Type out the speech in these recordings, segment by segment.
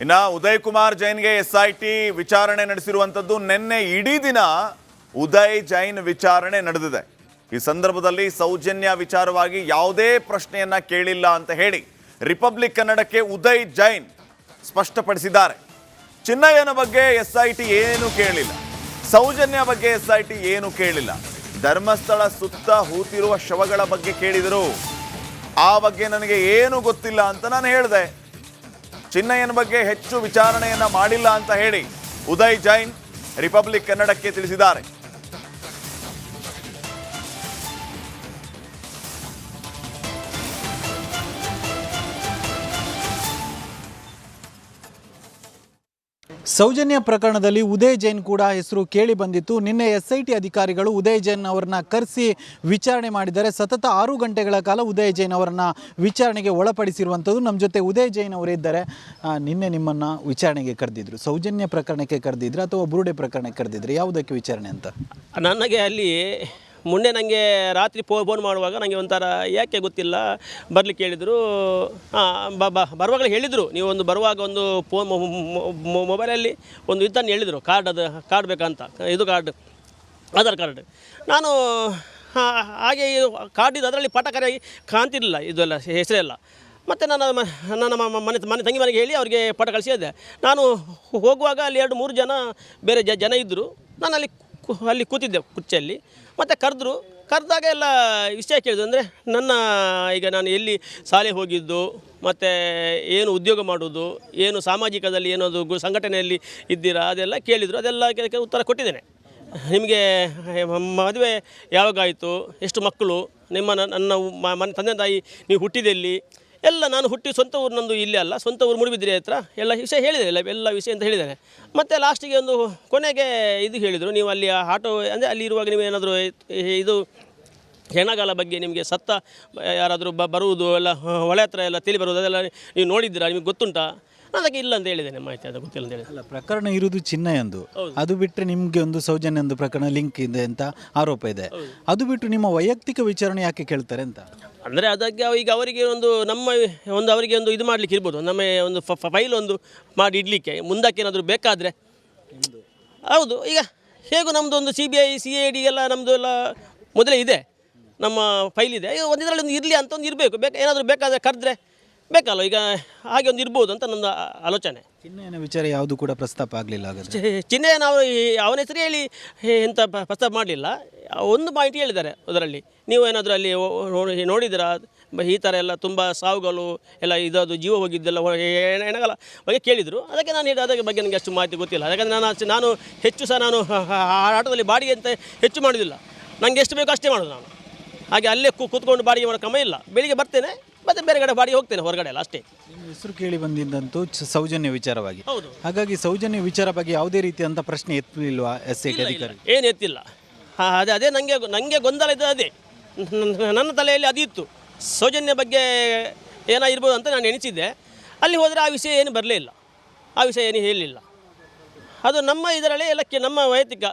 ಇನ್ನ ಉದಯ್ ಕುಮಾರ್ ಜೈನ್ಗೆ S I T ವಿಚಾರಣೆ ನಡೆಸಿರುವಂಥದ್ದು ನಿನ್ನೆ ಇಡೀ ದಿನ ಉದಯ್ ಜೈನ್ ವಿಚಾರಣೆ ನಡೆದಿದೆ. ಈ ಸಂದರ್ಭದಲ್ಲಿ ಸೌಜನ್ಯ ವಿಚಾರವಾಗಿ ಯಾವುದೇ ಪ್ರಶ್ನೆಯನ್ನ ಕೇಳಿಲ್ಲ ಅಂತ ಹೇಳಿ ರಿಪಬ್ಲಿಕ್ ಕನ್ನಡಕ್ಕೆ ಉದಯ್ ಜೈನ್ ಸ್ಪಷ್ಟಪಡಿಸಿದ್ದಾರೆ. ಚಿನ್ನಯ್ಯನ ಬಗ್ಗೆ ಎಸ್ ಐ ಟಿ ಏನು ಕೇಳಿಲ್ಲ. ಸೌಜನ್ಯ ಬಗ್ಗೆ ಎಸ್ ಐ ಟಿ ಏನು ಕೇಳಿಲ್ಲ. ಧರ್ಮಸ್ಥಳ ಸುತ್ತ ಹೂತಿರುವ ಶವಗಳ ಬಗ್ಗೆ ಕೇಳಿದರು. ಆ ಬಗ್ಗೆ ನನಗೆ ಏನು ಗೊತ್ತಿಲ್ಲ ಅಂತ ನಾನು ಹೇಳಿದೆ. ಚಿನ್ನಯ್ಯನ ಬಗ್ಗೆ ಹೆಚ್ಚು ವಿಚಾರಣೆಯನ್ನ ಮಾಡಿಲ್ಲ ಅಂತ ಹೇಳಿ ಉದಯ್ ಜೈನ್ ರಿಪಬ್ಲಿಕ್ ಕನ್ನಡಕ್ಕೆ ತಿಳಿಸಿದ್ದಾರೆ. ಸೌಜನ್ಯ ಪ್ರಕರಣದಲ್ಲಿ ಉದಯ್ ಜೈನ್ ಕೂಡ ಹೆಸರು ಕೇಳಿ ಬಂದಿತ್ತು. ನಿನ್ನೆ ಎಸ್ ಐ ಟಿ ಅಧಿಕಾರಿಗಳು ಉದಯ್ ಜೈನ್ ಅವರನ್ನ ಕರೆಸಿ ವಿಚಾರಣೆ ಮಾಡಿದ್ದಾರೆ. ಸತತ ಆರು ಗಂಟೆಗಳ ಕಾಲ ಉದಯ್ ಜೈನ್ ಅವರನ್ನ ವಿಚಾರಣೆಗೆ ಒಳಪಡಿಸಿರುವಂಥದ್ದು ನಮ್ಮ ಜೊತೆ ಉದಯ್ ಜೈನ್ ಅವರಿದ್ದಾರೆ ಇದ್ದಾರೆ. ನಿನ್ನೆ ನಿಮ್ಮನ್ನು ವಿಚಾರಣೆಗೆ ಕರೆದಿದ್ರು. ಸೌಜನ್ಯ ಪ್ರಕರಣಕ್ಕೆ ಕರೆದಿದ್ರು ಅಥವಾ ಬುರುಡೆ ಪ್ರಕರಣಕ್ಕೆ ಕರೆದಿದ್ರು? ಯಾವುದಕ್ಕೆ ವಿಚಾರಣೆ ಅಂತ? ನನಗೆ ಅಲ್ಲಿ ಮೊನ್ನೆ ನನಗೆ ರಾತ್ರಿ ಫೋ ಫೋನ್ ಮಾಡುವಾಗ ನನಗೆ ಒಂಥರ ಯಾಕೆ ಗೊತ್ತಿಲ್ಲ. ಬರಲಿಕ್ಕೆ ಹೇಳಿದರು, ಹಾಂ ಬರುವಾಗಲೇ ಹೇಳಿದರು. ನೀವು ಒಂದು ಬರುವಾಗ ಒಂದು ಫೋನ್ ಮೊಬೈಲಲ್ಲಿ ಒಂದು ಇದನ್ನು ಹೇಳಿದರು ಕಾರ್ಡ್ ಅದು ಕಾರ್ಡ್ ಬೇಕಂತ, ಇದು ಕಾರ್ಡ್ ಆಧಾರ್ ಕಾರ್ಡ್ ನಾನು ಹಾಗೆ ಕಾರ್ಡ್ ಇದು ಅದರಲ್ಲಿ ಪಟಕರಾಗಿ ಕಾಣ್ತಿರಲಿಲ್ಲ, ಇದೆಲ್ಲ ಹೆಸರೆಲ್ಲ ಮತ್ತು ನನ್ನ ನನ್ನ ಮನೆ ಮನೆ ತಂಗಿ ಮನೆಗೆ ಹೇಳಿ ಅವರಿಗೆ ಪಟ ಕಳಿಸಿದ್ದೆ ನಾನು ಹೋಗುವಾಗ ಅಲ್ಲಿ ಎರಡು, ಮೂರು ಜನ ಬೇರೆ ಜನ ಇದ್ದರು ನಾನು ಅಲ್ಲಿ ಅಲ್ಲಿ ಕೂತಿದ್ದೆ ಕುರ್ಚಿಯಲ್ಲಿ. ಮತ್ತು ಕರೆದ್ರು, ಕರೆದಾಗ ಎಲ್ಲ ವಿಷಯ ಕೇಳಿದ್ರು. ಅಂದರೆ ನನ್ನ, ಈಗ ನಾನು ಎಲ್ಲಿ ಶಾಲೆ ಹೋಗಿದ್ದು, ಮತ್ತು ಏನು ಉದ್ಯೋಗ ಮಾಡೋದು ಏನು ಸಾಮಾಜಿಕದಲ್ಲಿ ಏನಾದರೂ ಸಂಘಟನೆಯಲ್ಲಿ ಇದ್ದೀರಾ, ಅದೆಲ್ಲ ಕೇಳಿದರು. ಅದೆಲ್ಲ ಉತ್ತರ ಕೊಟ್ಟಿದ್ದೇನೆ. ನಿಮಗೆ ಮದುವೆ ಯಾವಾಗಾಯಿತು ಎಷ್ಟು ಮಕ್ಕಳು, ನಿಮ್ಮ ನನ್ನ ಮನೆ, ತಂದೆ ತಾಯಿ ನೀವು ಹುಟ್ಟಿದೆಲ್ಲಿ ಎಲ್ಲ ನಾನು ಹುಟ್ಟಿ ಸ್ವಂತ ಊರು ನಂದು ಇಲ್ಲೇ ಅಲ್ಲ, ಸ್ವಂತ ಊರು ಮುಡಿಬಿದ್ರಿ ಹತ್ರ. ಎಲ್ಲ ವಿಷಯ ಹೇಳಿದೆ ಎಲ್ಲ ಎಲ್ಲ ವಿಷಯ ಅಂತ ಹೇಳಿದ್ದಾರೆ. ಮತ್ತು ಲಾಸ್ಟಿಗೆ ಒಂದು ಕೊನೆಗೆ ಇದು ಹೇಳಿದರು, ನೀವು ಅಲ್ಲಿ ಆಟೋ ಅಂದರೆ ಅಲ್ಲಿ ಇರುವಾಗ ನೀವು ಏನಾದರೂ ಇದು ಹೆಣಗಾಲ ಬಗ್ಗೆ ನಿಮಗೆ ಸತ್ತ ಯಾರಾದರೂ ಬ ಬರುವುದು, ಎಲ್ಲ ಹೊಳೆ ಹತ್ರ ಎಲ್ಲ ತಿಳಿ ಬರುವುದು, ಅದೆಲ್ಲ ನೀವು ನೋಡಿದ್ದೀರಾ, ನಿಮಗೆ ಗೊತ್ತುಂಟಾ? ಅದಕ್ಕೆ ಇಲ್ಲ ಅಂತ ಹೇಳಿದ್ದೇನೆ ಮಾಹಿತಿ ಅದು ಗೊತ್ತಿಲ್ಲ ಅಂತ ಹೇಳಿದೆ. ಅಲ್ಲ ಪ್ರಕರಣ ಇರುವುದು ಚಿನ್ನಯಂದು ಅದು ಬಿಟ್ಟರೆ ನಿಮಗೆ ಒಂದು ಸೌಜನ್ಯ ಒಂದು ಪ್ರಕರಣ ಲಿಂಕ್ ಇದೆ ಅಂತ ಆರೋಪ ಇದೆ. ಅದು ಬಿಟ್ಟು ನಿಮ್ಮ ವೈಯಕ್ತಿಕ ವಿಚಾರಣೆ ಯಾಕೆ ಕೇಳ್ತಾರೆ ಅಂತ? ಅಂದರೆ ಅದಕ್ಕೆ ಈಗ ಅವರಿಗೆ ಒಂದು ನಮ್ಮ ಒಂದು ಅವರಿಗೆ ಒಂದು ಇದು ಮಾಡಲಿಕ್ಕೆ ಇರ್ಬೋದು. ನಮ್ಮ ಒಂದು ಫೈಲ್ ಒಂದು ಮಾಡಿ ಇಡಲಿಕ್ಕೆ. ಮುಂದಕ್ಕೆ ಏನಾದರೂ ಬೇಕಾದರೆ. ಹೌದು ಈಗ ಹೇಗೂ ನಮ್ಮದು ಒಂದು C B I C A D ಎಲ್ಲ ನಮ್ಮದು ಎಲ್ಲ ಮೊದಲೇ ಇದೆ. ನಮ್ಮ ಫೈಲ್ ಇದೆ. ಈಗ ಒಂದು ಇದರಲ್ಲಿ ಒಂದು ಇರಲಿ ಅಂತ ಒಂದು ಇರಬೇಕು. ಬೇಕು ಏನಾದರೂ ಬೇಕಾದರೆ ಕರೆದ್ರೆ. ಬೇಕಲ್ಲ ಈಗ ಹಾಗೆ ಒಂದು ಇರ್ಬೋದು ಅಂತ ನನ್ನ ಆಲೋಚನೆ. ಚಿನ್ನಯನ ವಿಚಾರ ಯಾವುದು ಕೂಡ ಪ್ರಸ್ತಾಪ ಆಗಲಿಲ್ಲ ಹಾಗಾದ್ರೆ? ಚಿಹ್ನೆ ನಾವು ಈ- ಅವನ ಹೆಸರು ಹೇಳಿ ಎಂತ ಪ- ಪ್ರಸ್ತಾಪ ಮಾಡಲಿಲ್ಲ. ಒಂದು ಪಾಯಿಂಟ್ ಹೇಳಿದ್ದಾರೆ ಅದರಲ್ಲಿ. ನೀವು ಏನಾದರೂ ಅಲ್ಲಿ ನೋಡಿದ್ರಾ ಈ ಥರ ಎಲ್ಲ ತುಂಬ ಸಾವುಗಳು ಎಲ್ಲ ಇದದು ಜೀವ ಹೋಗಿದ್ದೆಲ್ಲ ಏನಾಗಲ್ಲ. ಬಗ್ಗೆ ಕೇಳಿದರು. ಅದಕ್ಕೆ ನಾನು ಹೇಳಿದ ಅದಕ್ಕೆ ಬಗ್ಗೆ ನನಗೆ ಅಷ್ಟು ಮಾಹಿತಿ ಗೊತ್ತಿಲ್ಲ. ಯಾಕಂದರೆ ನಾನು ನಾನು ಹೆಚ್ಚು ಸಹ ನಾನು ಆಟದಲ್ಲಿ ಹ- ಆ ಆಟೋದಲ್ಲಿ ಬಾಡಿಗೆ ಅಂತ ಹೆಚ್ಚು ಮಾಡೋದಿಲ್ಲ. ನನಗೆ ಎಷ್ಟು ಬೇಕೋ ಅಷ್ಟೇ ಮಾಡೋದು ನಾನು. ಹಾಗೆ ಅಲ್ಲೇ ಕೂತ್ಕೊಂಡು ಬಾಡಿಗೆ ಮಾಡೋ ಕ್ರಮ ಇಲ್ಲ. ಬೆಳಿಗ್ಗೆ ಬರ್ತೇನೆ ಮತ್ತು ಬೇರೆ ಕಡೆ ಬಾಡಿಗೆ ಹೋಗ್ತೇನೆ ಹೊರಗಡೆ ಎಲ್ಲ ಅಷ್ಟೇ. ನಿಮ್ಮ ಹೆಸರು ಕೇಳಿ ಬಂದಿದ್ದಂತೂ ಚ- ಸೌಜನ್ಯ ವಿಚಾರವಾಗಿ. ಹೌದು. ಹಾಗಾಗಿ ಸೌಜನ್ಯ ವಿಚಾರ ಬಗ್ಗೆ ಯಾವುದೇ ರೀತಿಯಂತ ಪ್ರಶ್ನೆ ಎತ್ತಲಿಲ್ವಾ ಎಸ್ ಐ ಟಿ ಅಧಿಕಾರಿ? ಏನು ಎತ್ತಿಲ್ಲ. ಹಾಂ ಅದೇ ಅದೇ ನನಗೆ ನನಗೆ ಗೊಂದಲ ಇದ್ದು ಅದೇ. ನನ್ನ- ತಲೆಯಲ್ಲಿ ಅದು ಇತ್ತು. ಸೌಜನ್ಯ ಬಗ್ಗೆ ಏನಾಗಿರ್ಬೋದು ಅಂತ ನಾನು ಎಣಿಸಿದ್ದೆ. ಅಲ್ಲಿ ಹೋದರೆ ಆ ವಿಷಯ ಏನು ಬರಲೇ ಇಲ್ಲ. ಆ ವಿಷಯ ಏನು ಹೇಳಲಿಲ್ಲ ಅದು ನಮ್ಮ ಇದರಲ್ಲಿ ಎಲ್ಲಕ್ಕೆ ನಮ್ಮ ವೈಯಕ್ತಿಕ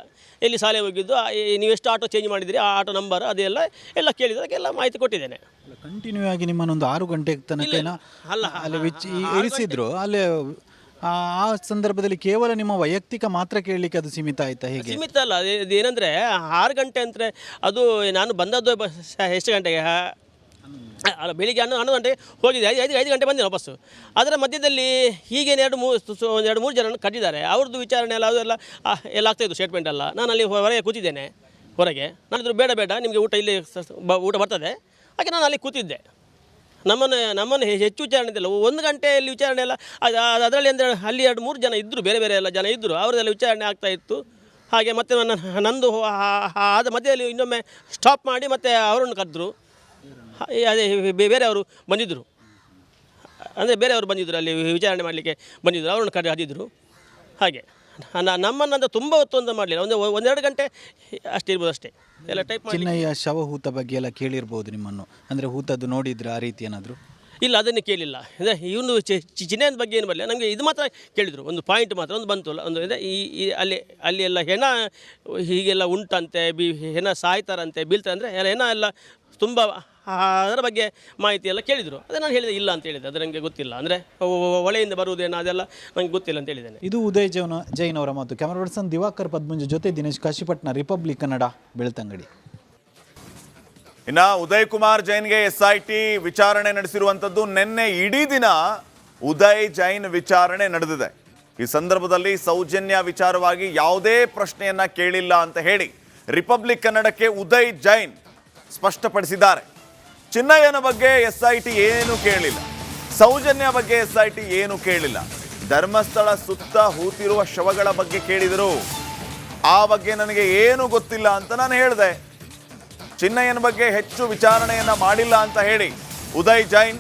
ಎಲ್ಲಿ ಶಾಲೆ ಹೋಗಿದ್ದು ನೀವೆಷ್ಟು ನೀವು ಎಷ್ಟು ಆಟೋ ಚೇಂಜ್ ಮಾಡಿದಿರಿ ಆ ಆಟೋ ನಂಬರ್ ಅದೆಲ್ಲ ಎಲ್ಲ ಕೇಳಿದಕ್ಕೆ ಎಲ್ಲ ಮಾಹಿತಿ ಕೊಟ್ಟಿದ್ದೇನೆ. ಕಂಟಿನ್ಯೂ ಆಗಿ ನಿಮ್ಮನ್ನೊಂದು ಆರು ಗಂಟೆ ತನಕ ಅಲ್ಲ, ಅಲ್ಲಿ ವಿಚ್ ಇರಿಸಿದ್ರು. ಅಲ್ಲಿ ಆ ಸಂದರ್ಭದಲ್ಲಿ ಕೇವಲ ನಿಮ್ಮ ವೈಯಕ್ತಿಕ ಮಾತ್ರ ಕೇಳಲಿಕ್ಕೆ ಅದು ಸೀಮಿತ ಆಯ್ತಾ ಹೇಗೆ? ಸೀಮಿತ ಅಲ್ಲ ಇದು ಏನಂದರೆ ಆರು ಗಂಟೆ ಅಂದರೆ ಅದು ನಾನು ಬಂದದ್ದು ಎಷ್ಟು ಗಂಟೆಗೆ? ಅಲ್ಲ, ಬೆಳಿಗ್ಗೆ ಹನ್ನೊಂದು ಹನ್ನೊಂದು ಗಂಟೆ ಹೋಗಿದೆ. ಐದು ಐದು ಐದು ಗಂಟೆ ಬಂದೆ ವಾಪಸ್ಸು. ಅದರ ಮಧ್ಯದಲ್ಲಿ ಹೀಗೇನು ಎರಡು ಮೂರು ಎರಡು ಮೂರು ಜನ ಕಟ್ಟಿದ್ದಾರೆ. ಅವ್ರದ್ದು ವಿಚಾರಣೆ ಎಲ್ಲ, ಅದೆಲ್ಲ ಎಲ್ಲ ಆಗ್ತಾಯಿತ್ತು ಸ್ಟೇಟ್ಮೆಂಟ್ ಎಲ್ಲ. ನಾನು ಅಲ್ಲಿ ಹೊರಗೆ ಕೂತಿದ್ದೇನೆ, ಹೊರಗೆ. ನಾನಿದ್ರು ಬೇಡ ಬೇಡ, ನಿಮಗೆ ಊಟ ಇಲ್ಲಿ ಊಟ ಬರ್ತದೆ. ಹಾಗೆ ನಾನು ಅಲ್ಲಿ ಕೂತಿದ್ದೆ. ನಮ್ಮನ್ನು ನಮ್ಮನ್ನು ಹೆಚ್ಚು ವಿಚಾರಣೆ ಇಲ್ಲ ಒಂದು ಗಂಟೆಯಲ್ಲಿ ವಿಚಾರಣೆ ಎಲ್ಲ, ಅದು ಅದು, ಅದರಲ್ಲಿ ಅಂದರೆ ಅಲ್ಲಿ ಎರಡು ಮೂರು ಜನ ಇದ್ದರು ಬೇರೆ ಬೇರೆ ಎಲ್ಲ ಜನ ಇದ್ದರು ಅವರದೆಲ್ಲ ವಿಚಾರಣೆ ಆಗ್ತಾ ಇತ್ತು. ಹಾಗೆ ಮತ್ತೆ ನನ್ನ, ನಂದು ಆದ ಮಧ್ಯದಲ್ಲಿ ಇನ್ನೊಮ್ಮೆ ಸ್ಟಾಪ್ ಮಾಡಿ ಮತ್ತೆ ಅವರನ್ನು ಕರೆದ್ರು. ಅದೇ ಬೇರೆಯವರು ಬಂದಿದ್ದರು. ಅಂದರೆ ಬೇರೆಯವರು ಬಂದಿದ್ದರು ಅಲ್ಲಿ ವಿಚಾರಣೆ ಮಾಡಲಿಕ್ಕೆ ಬಂದಿದ್ದರು ಅವರನ್ನು ಕರೆ ಆದಿದ್ರು ಹಾಗೆ ನ- ನಮ್ಮನ್ನಂತ ತುಂಬ ಹೊತ್ತು ಅಂತ ಮಾಡಲಿಲ್ಲ ಒಂದು ಒಂದೆರಡು ಗಂಟೆ ಅಷ್ಟೇ ಇರ್ಬೋದು ಅಷ್ಟೇ. ಎಲ್ಲ ಟೈಪ್ ಚೆನ್ನಯ್ಯ ಶವ ಶವಹೂತ ಬಗ್ಗೆ ಎಲ್ಲ ಕೇಳಿರ್ಬೋದು ನಿಮ್ಮನ್ನು. ಅಂದರೆ ಹೂತದ್ದು ನೋಡಿದ್ರೆ ಆ ರೀತಿ ಏನಾದರೂ? ಇಲ್ಲ ಅದನ್ನು ಕೇಳಿಲ್ಲ. ಅಂದರೆ ಇವನು ಚಿನ್ನದ ಬಗ್ಗೆ ಏನು ಬರಲಿಲ್ಲ. ನನಗೆ ಇದು ಮಾತ್ರ ಕೇಳಿದರು ಒಂದು ಪಾಯಿಂಟ್ ಮಾತ್ರ ಒಂದು ಬಂತು ಒಂದು ಅಂದರೆ ಈ ಈ ಅಲ್ಲಿ ಅಲ್ಲಿ ಎಲ್ಲ ಹೆಣ ಹೀಗೆಲ್ಲ ಉಂಟಂತೆ ಬಿ ಹೆಣ ಸಾಯ್ತಾರಂತೆ ಬೀಳ್ತಾರೆ ಅಂದರೆ ಹೆಣ ಎಲ್ಲ ತುಂಬ ಅದರ ಬಗ್ಗೆ ಮಾಹಿತಿ ಎಲ್ಲ ಕೇಳಿದರು. ಅದೇ ನಾನು ಹೇಳಿದೆ ಇಲ್ಲ ಅಂತ ಹೇಳಿದೆ. ಅದು ನನಗೆ ಗೊತ್ತಿಲ್ಲ. ಅಂದರೆ ಒಳೆಯಿಂದ ಬರುವುದೇನೋ ಅದೆಲ್ಲ ನನಗೆ ಗೊತ್ತಿಲ್ಲ ಅಂತ ಹೇಳಿದ್ದೇನೆ. ಇದು ಉದಯ್ ಜೈನ ಜೈನ್ ಅವರ ಮಾತು. ಕ್ಯಾಮರಾ ಪರ್ಸನ್ ದಿವಾಕರ್ ಪದ್ಮಂಜ ಜೊತೆ ದಿನೇಶ್ ಕಾಶಿಪಟ್ನ ರಿಪಬ್ಲಿಕ್ ಕನ್ನಡ ಬೆಳ್ತಂಗಡಿ. ಇನ್ನು ಉದಯ್ ಕುಮಾರ್ ಜೈನ್ಗೆ ಎಸ್ ಐ ಟಿ ವಿಚಾರಣೆ ನಡೆಸಿರುವಂಥದ್ದು ನಿನ್ನೆ ಇಡೀ ದಿನ ಉದಯ್ ಜೈನ್ ವಿಚಾರಣೆ ನಡೆದಿದೆ. ಈ ಸಂದರ್ಭದಲ್ಲಿ ಸೌಜನ್ಯ ವಿಚಾರವಾಗಿ ಯಾವುದೇ ಪ್ರಶ್ನೆಯನ್ನ ಕೇಳಿಲ್ಲ ಅಂತ ಹೇಳಿ ರಿಪಬ್ಲಿಕ್ ಕನ್ನಡಕ್ಕೆ ಉದಯ್ ಜೈನ್ ಸ್ಪಷ್ಟಪಡಿಸಿದ್ದಾರೆ. ಚಿನ್ನಯ್ಯನ ಬಗ್ಗೆ ಎಸ್ ಐ ಟಿ ಏನು ಕೇಳಿಲ್ಲ. ಸೌಜನ್ಯ ಬಗ್ಗೆ ಎಸ್ ಐ ಟಿ ಏನು ಕೇಳಿಲ್ಲ. ಧರ್ಮಸ್ಥಳ ಸುತ್ತ ಹೂತಿರುವ ಶವಗಳ ಬಗ್ಗೆ ಕೇಳಿದರು. ಆ ಬಗ್ಗೆ ನನಗೆ ಏನು ಗೊತ್ತಿಲ್ಲ ಅಂತ ನಾನು ಹೇಳಿದೆ. ಚಿನ್ನಯ್ಯನ ಬಗ್ಗೆ ಹೆಚ್ಚು ವಿಚಾರಣೆಯನ್ನ ಮಾಡಿಲ್ಲ ಅಂತ ಹೇಳಿ ಉದಯ್ ಜೈನ್,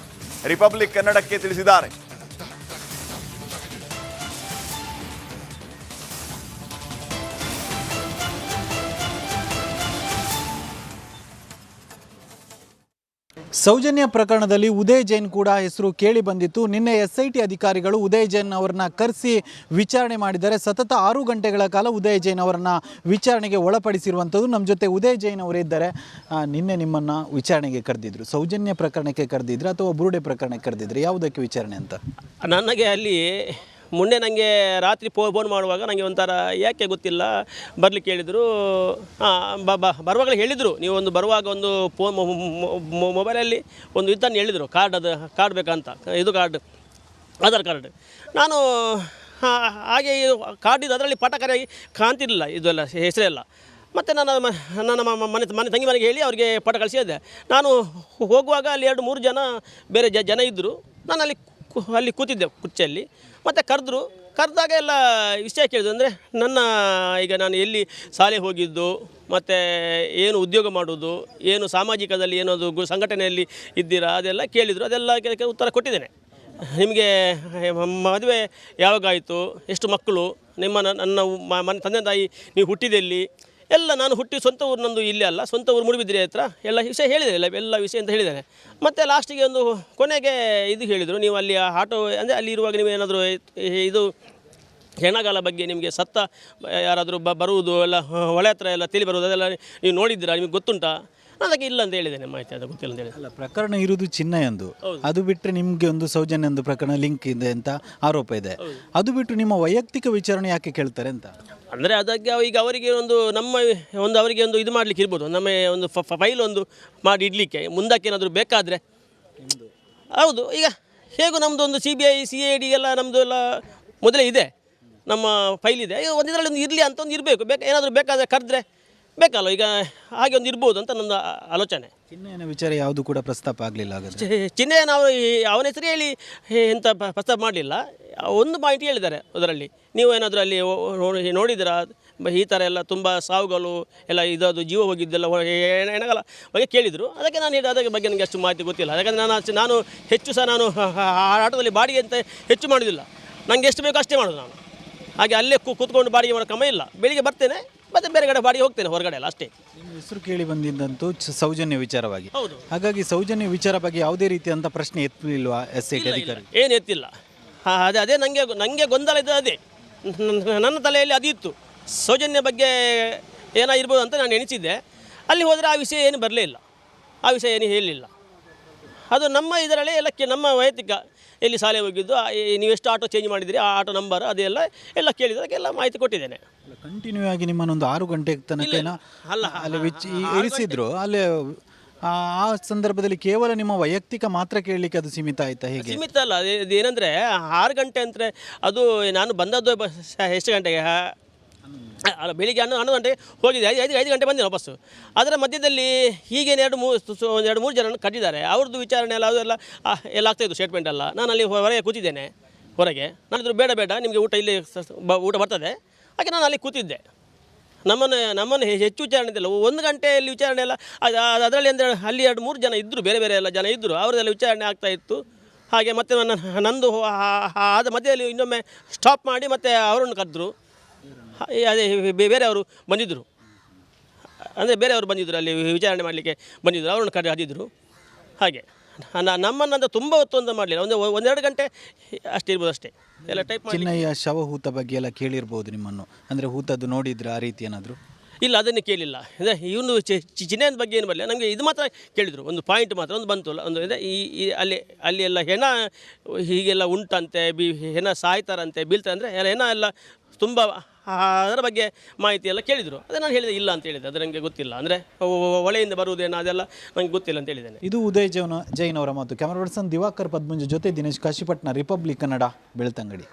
ರಿಪಬ್ಲಿಕ್ ಕನ್ನಡಕ್ಕೆ ತಿಳಿಸಿದ್ದಾರೆ. ಸೌಜನ್ಯ ಪ್ರಕರಣದಲ್ಲಿ ಉದಯ್ ಜೈನ್ ಕೂಡ ಹೆಸರು ಕೇಳಿ ಬಂದಿತ್ತು. ನಿನ್ನೆ ಎಸ್ ಐ ಟಿ ಅಧಿಕಾರಿಗಳು ಉದಯ್ ಜೈನ್ ಅವರನ್ನ ಕರೆಸಿ ವಿಚಾರಣೆ ಮಾಡಿದ್ದಾರೆ. ಸತತ ಆರು ಗಂಟೆಗಳ ಕಾಲ ಉದಯ್ ಜೈನ್ ಅವರನ್ನ ವಿಚಾರಣೆಗೆ ಒಳಪಡಿಸಿರುವಂಥದ್ದು ನಮ್ಮ ಜೊತೆ ಉದಯ್ ಜೈನ್ ಅವರಿದ್ದಾರೆ ಇದ್ದಾರೆ. ನಿನ್ನೆ ನಿಮ್ಮನ್ನು ವಿಚಾರಣೆಗೆ ಕರೆದಿದ್ರು. ಸೌಜನ್ಯ ಪ್ರಕರಣಕ್ಕೆ ಕರೆದಿದ್ರು ಅಥವಾ ಬುರುಡೆ ಪ್ರಕರಣಕ್ಕೆ ಕರೆದಿದ್ರು? ಯಾವುದಕ್ಕೆ ವಿಚಾರಣೆ ಅಂತ? ನನಗೆ ಅಲ್ಲಿ ಮೊನ್ನೆ ನನಗೆ ರಾತ್ರಿ ಫೋ ಫೋನ್ ಮಾಡುವಾಗ ನನಗೆ ಒಂಥರ ಯಾಕೆ ಗೊತ್ತಿಲ್ಲ. ಬರಲಿಕ್ಕೆ ಹೇಳಿದರು, ಹಾಂ ಬರುವಾಗಲೇ ಹೇಳಿದರು. ನೀವು ಒಂದು ಬರುವಾಗ ಒಂದು ಫೋನ್ ಮೊಬೈಲಲ್ಲಿ ಒಂದು ಇದನ್ನು ಹೇಳಿದರು ಕಾರ್ಡ್ ಅದು ಕಾರ್ಡ್ ಬೇಕಂತ, ಇದು ಕಾರ್ಡ್ ಆಧಾರ್ ಕಾರ್ಡ್ ನಾನು ಹಾಗೆ ಕಾರ್ಡ್ ಇದು ಅದರಲ್ಲಿ ಪಟಕರಾಗಿ ಕಾಣ್ತಿರಲಿಲ್ಲ, ಇದೆಲ್ಲ ಹೆಸರೆಲ್ಲ ಮತ್ತು ನಾನು ನನ್ನ ಮನೆ ಮನೆ ತಂಗಿ ಮನೆಗೆ ಹೇಳಿ ಅವರಿಗೆ ಪಟ ಕಳಿಸಿದ್ದೆ ನಾನು ಹೋಗುವಾಗ ಅಲ್ಲಿ ಎರಡು, ಮೂರು ಜನ ಬೇರೆ ಜನ ಇದ್ದರು ನಾನು ಅಲ್ಲಿ ಅಲ್ಲಿ ಕೂತಿದ್ದೆ ಕುರ್ಚಿಯಲ್ಲಿ. ಮತ್ತು ಕರೆದ್ರು, ಕರೆದಾಗ ಎಲ್ಲ ವಿಷಯ ಕೇಳಿದ್ರು. ಅಂದರೆ ನನ್ನ, ಈಗ ನಾನು ಎಲ್ಲಿ ಶಾಲೆ ಹೋಗಿದ್ದು, ಮತ್ತು ಏನು ಉದ್ಯೋಗ ಮಾಡೋದು ಏನು ಸಾಮಾಜಿಕದಲ್ಲಿ ಏನಾದರೂ ಸಂಘಟನೆಯಲ್ಲಿ ಇದ್ದೀರಾ, ಅದೆಲ್ಲ ಕೇಳಿದರು. ಅದೆಲ್ಲ ಉತ್ತರ ಕೊಟ್ಟಿದ್ದೇನೆ. ನಿಮಗೆ ಮದುವೆ ಯಾವಾಗಾಯಿತು ಎಷ್ಟು ಮಕ್ಕಳು, ನಿಮ್ಮ ನನ್ನ ಮನೆ, ತಂದೆ ತಾಯಿ, ನೀವು ಹುಟ್ಟಿದೆಲ್ಲಿ ಎಲ್ಲ ನಾನು ಹುಟ್ಟಿ ಸ್ವಂತ ಊರು ನಂದು ಇಲ್ಲೇ ಅಲ್ಲ, ಸ್ವಂತ ಊರು ಮುಡುಬಿದ್ರಿ ಹತ್ರ. ಎಲ್ಲ ವಿಷಯ ಹೇಳಿದೆ ಎಲ್ಲ ಎಲ್ಲ ವಿಷಯ ಅಂತ ಹೇಳಿದ್ದಾರೆ. ಮತ್ತು ಲಾಸ್ಟಿಗೆ ಒಂದು ಕೊನೆಗೆ ಇದು ಹೇಳಿದರು, ನೀವು ಅಲ್ಲಿ ಆಟೋ ಅಂದರೆ ಅಲ್ಲಿ ಇರುವಾಗ ನೀವು ಏನಾದರೂ ಇದು ಹೆಣಗಾಲ ಬಗ್ಗೆ ನಿಮಗೆ ಸತ್ತ ಯಾರಾದರೂ ಬ ಬರುವುದು, ಎಲ್ಲ ಹೊಳೆ ಹತ್ರ ಎಲ್ಲ ತಿಳಿ ಬರುವುದು, ಅದೆಲ್ಲ ನೀವು ನೋಡಿದ್ದೀರಾ, ನಿಮಗೆ ಗೊತ್ತುಂಟಾ? ಅದಕ್ಕೆ ಇಲ್ಲ ಅಂತ ಹೇಳಿದ್ದೇನೆ ಮಾಹಿತಿ ಅದು ಗೊತ್ತಿಲ್ಲ ಅಂತ ಹೇಳಿದೆ. ಅಲ್ಲ ಪ್ರಕರಣ ಇರುವುದು ಚಿನ್ನಯಂದು ಅದು ಬಿಟ್ಟರೆ ನಿಮಗೆ ಒಂದು ಸೌಜನ್ಯ ಒಂದು ಪ್ರಕರಣ ಲಿಂಕ್ ಇದೆ ಅಂತ ಆರೋಪ ಇದೆ. ಅದು ಬಿಟ್ಟು ನಿಮ್ಮ ವೈಯಕ್ತಿಕ ವಿಚಾರಣೆ ಯಾಕೆ ಕೇಳ್ತಾರೆ ಅಂತ? ಅಂದರೆ ಅದಕ್ಕೆ ಈಗ ಅವರಿಗೆ ಒಂದು ನಮ್ಮ ಒಂದು ಅವರಿಗೆ ಒಂದು ಇದು ಮಾಡಲಿಕ್ಕೆ ಇರ್ಬೋದು ನಮ್ಮ ಒಂದು ಫೈಲ್ ಒಂದು ಮಾಡಿ ಇಡಲಿಕ್ಕೆ ಮುಂದಕ್ಕೆ ಏನಾದರೂ ಬೇಕಾದರೆ. ಹೌದು ಈಗ ಹೇಗೂ ನಮ್ಮದು ಒಂದು C B I C A D ಎಲ್ಲ ನಮ್ಮದು ಎಲ್ಲ ಮೊದಲೇ ಇದೆ. ನಮ್ಮ ಫೈಲ್ ಇದೆ ಈಗ ಒಂದು ಇದರಲ್ಲಿ ಒಂದು ಇರಲಿ ಅಂತ ಒಂದು ಇರಬೇಕು ಬೇಕು ಏನಾದರೂ ಬೇಕಾದರೆ ಕರೆದ್ರೆ. ಬೇಕಲ್ಲ ಈಗ ಹಾಗೆ ಒಂದು ಇರ್ಬೋದು ಅಂತ ನನ್ನ ಆಲೋಚನೆ. ಚಿನ್ನಯನ ವಿಚಾರ ಯಾವುದು ಕೂಡ ಪ್ರಸ್ತಾಪ ಆಗಲಿಲ್ಲ ಹಾಗಾದ್ರೆ? ಚಿಹ್ನೆ ನಾವು ಈ- ಅವನ ಹೆಸರು ಹೇಳಿ ಪ- ಪ್ರಸ್ತಾಪ ಮಾಡಲಿಲ್ಲ. ಒಂದು ಪಾಯಿಂಟ್ ಹೇಳಿದ್ದಾರೆ ಅದರಲ್ಲಿ. ನೀವು ಏನಾದರೂ ಅಲ್ಲಿ ನೋಡಿದ್ರಾ ಈ ಥರ ಎಲ್ಲ ತುಂಬ ಸಾವುಗಳು ಎಲ್ಲ ಇದದು ಜೀವ ಹೋಗಿದ್ದೆಲ್ಲ ಏನಾಗಲ್ಲ. ಬಗ್ಗೆ ಕೇಳಿದರು. ಅದಕ್ಕೆ ನಾನು ಹೇಳಿದ ಅದಕ್ಕೆ ಬಗ್ಗೆ ನನಗೆ ಅಷ್ಟು ಮಾಹಿತಿ ಗೊತ್ತಿಲ್ಲ. ಯಾಕಂದರೆ ನಾನು ನಾನು ಹೆಚ್ಚು ಸಹ ನಾನು ಆಟದಲ್ಲಿ ಹ- ಆ ಆಟೋದಲ್ಲಿ ಬಾಡಿಗೆ ಅಂತ ಹೆಚ್ಚು ಮಾಡೋದಿಲ್ಲ. ನನಗೆ ಎಷ್ಟು ಬೇಕೋ ಅಷ್ಟೇ ಮಾಡೋದು ನಾನು. ಹಾಗೆ ಅಲ್ಲೇ ಕೂತ್ಕೊಂಡು ಬಾಡಿಗೆ ಮಾಡೋ ಕ್ರಮ ಇಲ್ಲ. ಬೆಳಿಗ್ಗೆ ಬರ್ತೇನೆ ಮತ್ತು ಬೇರೆ ಕಡೆ ಬಾಡಿಗೆ ಹೋಗ್ತೇನೆ ಹೊರಗಡೆ ಎಲ್ಲ ಅಷ್ಟೇ. ನಿಮ್ಮ ಹೆಸರು ಕೇಳಿ ಬಂದಿದ್ದಂತೂ ಚ- ಸೌಜನ್ಯ ವಿಚಾರವಾಗಿ. ಹೌದು. ಹಾಗಾಗಿ ಸೌಜನ್ಯ ವಿಚಾರ ಬಗ್ಗೆ ಯಾವುದೇ ರೀತಿಯಂತ ಪ್ರಶ್ನೆ ಎತ್ತಲಿಲ್ವಾ ಎಸ್ ಐ ಟಿ ಅಧಿಕಾರಿ? ಏನು ಎತ್ತಿಲ್ಲ. ಹಾಂ ಅದೇ ಅದೇ ನನಗೆ ನನಗೆ ಗೊಂದಲ ಇದ್ದು ಅದೇ. ನನ್ನ- ತಲೆಯಲ್ಲಿ ಅದು ಇತ್ತು. ಸೌಜನ್ಯ ಬಗ್ಗೆ ಏನಾಗಿರ್ಬೋದು ಅಂತ ನಾನು ಎಣಿಸಿದ್ದೆ. ಅಲ್ಲಿ ಹೋದರೆ ಆ ವಿಷಯ ಏನು ಬರಲೇ ಇಲ್ಲ. ಆ ವಿಷಯ ಏನು ಹೇಳಲಿಲ್ಲ ಅದು ನಮ್ಮ ಇದರಲ್ಲಿ ಎಲ್ಲಕ್ಕೆ ನಮ್ಮ ವೈಯಕ್ತಿಕ ಎಲ್ಲಿ ಶಾಲೆ ಹೋಗಿದ್ದು ನೀವೆಷ್ಟು ನೀವು ಎಷ್ಟು ಆಟೋ ಚೇಂಜ್ ಮಾಡಿದಿರಿ ಆ ಆಟೋ ನಂಬರ್ ಅದೆಲ್ಲ ಎಲ್ಲ ಕೇಳಿದಕ್ಕೆ ಎಲ್ಲ ಮಾಹಿತಿ ಕೊಟ್ಟಿದ್ದೇನೆ. ಕಂಟಿನ್ಯೂ ಆಗಿ ನಿಮ್ಮನ್ನೊಂದು ಆರು ಗಂಟೆ ತನಕ ಅಲ್ಲ, ಅಲ್ಲಿ ವಿಚ್ ಇರಿಸಿದ್ರು. ಅಲ್ಲಿ ಆ ಸಂದರ್ಭದಲ್ಲಿ ಕೇವಲ ನಿಮ್ಮ ವೈಯಕ್ತಿಕ ಮಾತ್ರ ಕೇಳಲಿಕ್ಕೆ ಅದು ಸೀಮಿತ ಆಯ್ತಾ ಹೇಗೆ? ಸೀಮಿತ ಅಲ್ಲ ಏನಂದರೆ ಆರು ಗಂಟೆ ಅಂದರೆ ಅದು ನಾನು ಬಂದದ್ದು ಎಷ್ಟು ಗಂಟೆಗೆ? ಅಲ್ಲ, ಬೆಳಿಗ್ಗೆ ಹನ್ನೊಂದು ಹನ್ನೊಂದು ಗಂಟೆ ಹೋಗಿದೆ ಐದು ಐದು ಐದು ಗಂಟೆ ಬಂದಿನ ವಾಪಸ್ಸು. ಅದರ ಮಧ್ಯದಲ್ಲಿ ಹೀಗೇನು ಎರಡು ಮೂರು ಎರಡು, ಮೂರು ಜನ ಕಟ್ಟಿದ್ದಾರೆ. ಅವ್ರದ್ದು ವಿಚಾರಣೆ ಎಲ್ಲ, ಅದೆಲ್ಲ ಎಲ್ಲ ಆಗ್ತಾಯಿತ್ತು ಸ್ಟೇಟ್ಮೆಂಟ್ ಎಲ್ಲ. ನಾನು ಅಲ್ಲಿ ಹೊರಗೆ ಕೂತಿದ್ದೇನೆ, ಹೊರಗೆ. ನಾನಿದ್ರು ಬೇಡ ಬೇಡ, ನಿಮಗೆ ಊಟ ಇಲ್ಲಿ ಊಟ ಬರ್ತದೆ. ಹಾಗೆ ನಾನು ಅಲ್ಲಿ ಕೂತಿದ್ದೆ. ನಮ್ಮನ್ನು ನಮ್ಮನ್ನು ಹೆಚ್ಚು ವಿಚಾರಣೆ ಇಲ್ಲ ಒಂದು ಗಂಟೆಯಲ್ಲಿ ವಿಚಾರಣೆ ಎಲ್ಲ, ಅದು- ಅದು- ಅದರಲ್ಲಿ ಅಂದರೆ ಅಲ್ಲಿ ಎರಡು, ಮೂರು ಜನ ಇದ್ದರು ಬೇರೆ ಬೇರೆ ಎಲ್ಲ ಜನ ಇದ್ದರು ಅವರದೆಲ್ಲ ವಿಚಾರಣೆ ಆಗ್ತಾ ಇತ್ತು. ಹಾಗೆ ಮತ್ತೆ ನನ್ನ, ನಂದು ಆದ ಮಧ್ಯದಲ್ಲಿ ಇನ್ನೊಮ್ಮೆ ಸ್ಟಾಪ್ ಮಾಡಿ ಮತ್ತೆ ಅವರನ್ನು ಕರೆದ್ರು. ಅದೇ ಬೇರೆಯವರು ಬಂದಿದ್ದರು. ಅಂದರೆ ಬೇರೆಯವರು ಬಂದಿದ್ದರು ಅಲ್ಲಿ ವಿಚಾರಣೆ ಮಾಡಲಿಕ್ಕೆ ಬಂದಿದ್ದರು ಅವರನ್ನು ಕರೆ ಆದಿದ್ರು ಹಾಗೆ ನ- ನಮ್ಮನ್ನಂತ ತುಂಬ ಹೊತ್ತು ಅಂತ ಮಾಡಲಿಲ್ಲ ಒಂದು ಒಂದೆರಡು ಗಂಟೆ ಅಷ್ಟೇ ಇರ್ಬೋದು ಅಷ್ಟೇ. ಎಲ್ಲ ಟೈಪ್ ಚೆನ್ನಯ್ಯ ಶವ ಹೂತ ಬಗ್ಗೆ ಎಲ್ಲ ಕೇಳಿರ್ಬೋದು ನಿಮ್ಮನ್ನು. ಅಂದರೆ ಹೂತದ್ದು ನೋಡಿದ್ರೆ ಆ ರೀತಿ ಏನಾದರೂ? ಇಲ್ಲ ಅದನ್ನು ಕೇಳಿಲ್ಲ. ಅಂದರೆ ಇವನು ಚಿನ್ನದ ಬಗ್ಗೆ ಏನು ಬರಲಿಲ್ಲ. ನಮಗೆ ಇದು ಮಾತ್ರ ಕೇಳಿದರು. ಒಂದು ಪಾಯಿಂಟ್ ಮಾತ್ರ ಒಂದು ಬಂತು ಒಂದು ಅಂದರೆ ಈ ಅಲ್ಲಿ ಅಲ್ಲಿ ಎಲ್ಲ ಹೆಣ ಹೀಗೆಲ್ಲ ಉಂಟಂತೆ ಬಿ ಹೆಣ ಸಾಯ್ತಾರಂತೆ ಬೀಳ್ತಾರಂದರೆ ಹೆಣ ಎಲ್ಲ ತುಂಬ ಅದರ ಬಗ್ಗೆ ಮಾಹಿತಿ ಎಲ್ಲ ಕೇಳಿದರು. ಅದೇ ನಾನು ಹೇಳಿದೆ, ಇಲ್ಲ ಅಂತ ಹೇಳಿದೆ. ಅದು ನನಗೆ ಗೊತ್ತಿಲ್ಲ. ಅಂದರೆ ಹೊಳೆಯಿಂದ ಬರುವುದೇನೋ ಅದೆಲ್ಲ ನನಗೆ ಗೊತ್ತಿಲ್ಲ ಅಂತ ಹೇಳಿದ್ದೇನೆ. ಇದು ಉದಯ ಜೈನ್ ಜೈನ್ ಅವರ ಮಾತು. ಕ್ಯಾಮರಾ ಪರ್ಸನ್ ದಿವಾಕರ್ ಪದ್ಮಂಜು ಜೊತೆ ದಿನೇಶ್ ಕಾಶಿಪಟ್ನ ರಿಪಬ್ಲಿಕ್ ಕನ್ನಡ ಬೆಳ್ತಂಗಡಿ.